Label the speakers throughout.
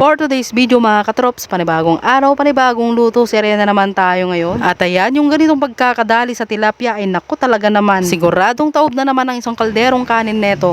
Speaker 1: for today's video mga katrops, panibagong araw, panibagong luto, serya na naman tayo ngayon. At ayan, yung ganitong pagkakadali sa tilapia ay naku talaga naman. Siguradong taob na naman ang isang kalderong kanin neto.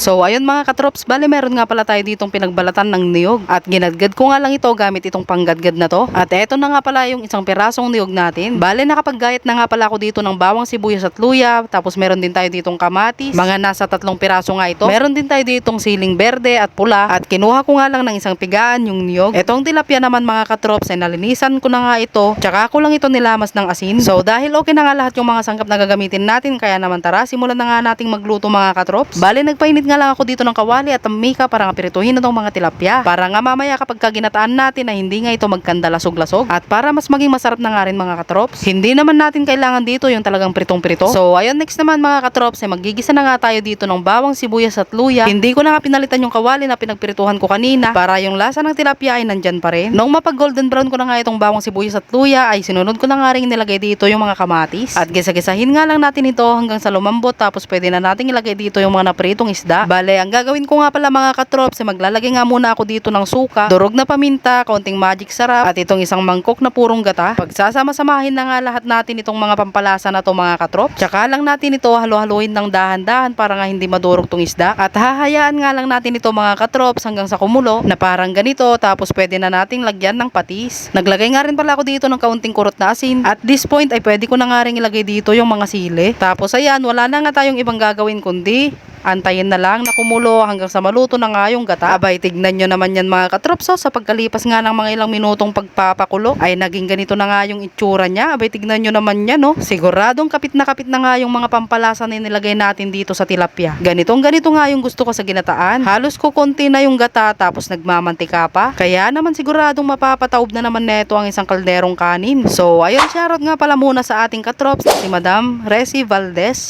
Speaker 1: So ayun mga katrops, bali meron nga pala tayo ditong pinagbalatan ng niyog at ginadgad ko nga lang ito gamit itong panggadgad na to. At eto na nga pala yung isang pirasong niyog natin. Bali nakapaggayat na nga pala ako dito ng bawang sibuyas at luya, tapos meron din tayo ditong kamatis, mga nasa tatlong piraso nga ito. Meron din tayo ditong siling berde at pula at kinuha ko nga lang ng isang pigaan yung niyog. Etong tilapia naman mga katrops ay nalinisan ko na nga ito, tsaka ko lang ito nilamas ng asin. So dahil okay na nga lahat yung mga sangkap na gagamitin natin, kaya naman tara simulan na nga nating magluto mga katrops. Bali nagpainit nga lang ako dito ng kawali at mika para nga pirituhin na mga tilapia. Para nga mamaya kapag kaginataan natin na hindi nga ito magkanda lasog-lasog at para mas maging masarap na nga rin mga katrops. Hindi naman natin kailangan dito yung talagang pritong-prito. So ayun next naman mga katrops ay magigisa na nga tayo dito ng bawang sibuyas at luya. Hindi ko na nga pinalitan yung kawali na pinagpirituhan ko kanina para yung lasa ng tilapia ay nandyan pa rin. Nung mapag golden brown ko na nga itong bawang sibuyas at luya ay sinunod ko na nga rin nilagay dito yung mga kamatis. At gisa-gisahin nga lang natin ito hanggang sa lumambot tapos pwede na natin ilagay dito yung mga napritong isda. Bale, ang gagawin ko nga pala mga katrops ay maglalagay nga muna ako dito ng suka, durog na paminta, konting magic sarap at itong isang mangkok na purong gata. Pagsasama-samahin na nga lahat natin itong mga pampalasa na to mga katrops. Tsaka lang natin ito halo-haluin ng dahan-dahan para nga hindi madurog tong isda. At hahayaan nga lang natin ito mga katrops hanggang sa kumulo na parang ganito tapos pwede na nating lagyan ng patis. Naglagay nga rin pala ako dito ng kaunting kurot na asin. At this point ay pwede ko na nga rin ilagay dito yung mga sili. Tapos ayan, wala na nga tayong ibang gagawin kundi Antayin na lang na kumulo hanggang sa maluto na nga yung gata. Abay, tignan nyo naman yan mga katropso. Sa pagkalipas nga ng mga ilang minutong pagpapakulo, ay naging ganito na nga yung itsura niya. Abay, tignan nyo naman yan, no? Siguradong kapit na kapit na nga yung mga pampalasa na nilagay natin dito sa tilapia. Ganitong ganito nga yung gusto ko sa ginataan. Halos ko konti na yung gata tapos nagmamantika pa. Kaya naman siguradong mapapataob na naman neto ang isang kalderong kanin. So, ayun, shoutout nga pala muna sa ating katrops na si Madam Resi Valdez.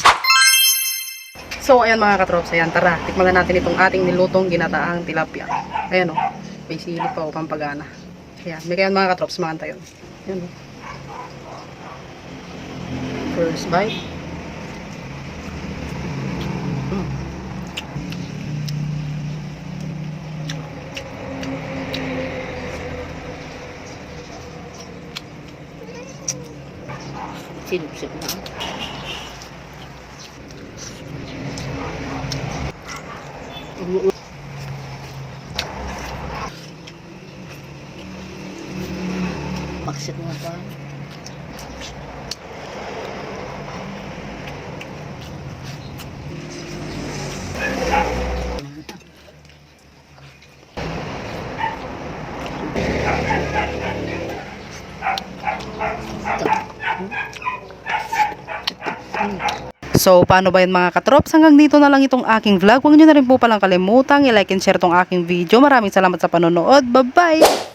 Speaker 1: So, ayan mga katrops, ayan, tara, tikman na natin itong ating nilutong ginataang tilapia. Ayan o, may sili pa o pampagana. Ayan, may kayan mga katrops, makanta yun. Ayan o. First bite. Mm.
Speaker 2: Sinupsip na. Baksit nga pa.
Speaker 1: So, paano ba yun mga katrops? Hanggang dito na lang itong aking vlog. Huwag nyo na rin po palang kalimutang i-like and share tong aking video. Maraming salamat sa panonood. Bye-bye!